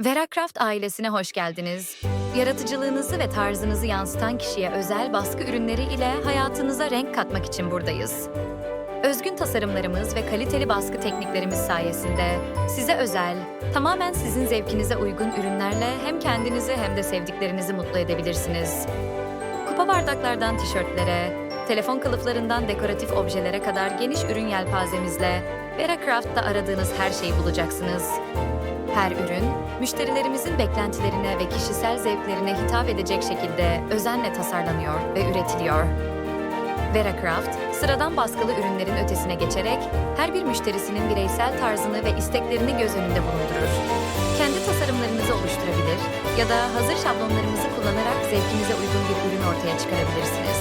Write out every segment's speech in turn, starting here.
Veracraft ailesine hoş geldiniz. Yaratıcılığınızı ve tarzınızı yansıtan kişiye özel baskı ürünleri ile hayatınıza renk katmak için buradayız. Özgün tasarımlarımız ve kaliteli baskı tekniklerimiz sayesinde size özel, tamamen sizin zevkinize uygun ürünlerle hem kendinizi hem de sevdiklerinizi mutlu edebilirsiniz. Kupa bardaklardan tişörtlere, telefon kılıflarından dekoratif objelere kadar geniş ürün yelpazemizle Veracraft'ta aradığınız her şeyi bulacaksınız. Her ürün, müşterilerimizin beklentilerine ve kişisel zevklerine hitap edecek şekilde özenle tasarlanıyor ve üretiliyor. Veracraft, sıradan baskılı ürünlerin ötesine geçerek her bir müşterisinin bireysel tarzını ve isteklerini göz önünde bulundurur. Kendi tasarımlarınızı oluşturabilir ya da hazır şablonlarımızı kullanarak zevkinize uygun bir ürün ortaya çıkarabilirsiniz.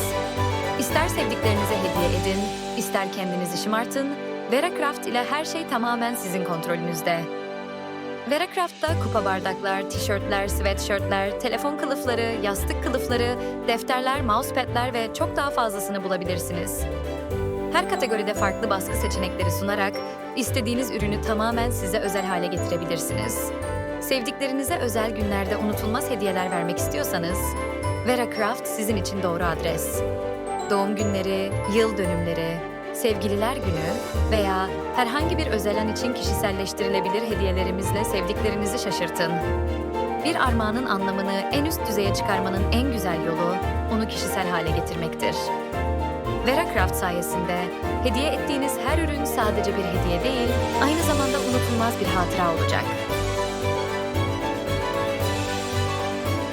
İster sevdiklerinize hediye edin, ister kendinizi şımartın, Veracraft ile her şey tamamen sizin kontrolünüzde. Veracraft'ta kupa bardaklar, tişörtler, sweatshirtler, telefon kılıfları, yastık kılıfları, defterler, mousepad'ler ve çok daha fazlasını bulabilirsiniz. Her kategoride farklı baskı seçenekleri sunarak istediğiniz ürünü tamamen size özel hale getirebilirsiniz. Sevdiklerinize özel günlerde unutulmaz hediyeler vermek istiyorsanız, Veracraft sizin için doğru adres. Doğum günleri, yıl dönümleri, sevgililer günü veya herhangi bir özel an için kişiselleştirilebilir hediyelerimizle sevdiklerinizi şaşırtın. Bir armağanın anlamını en üst düzeye çıkarmanın en güzel yolu onu kişisel hale getirmektir. Veracraft sayesinde hediye ettiğiniz her ürün sadece bir hediye değil, aynı zamanda unutulmaz bir hatıra olacak.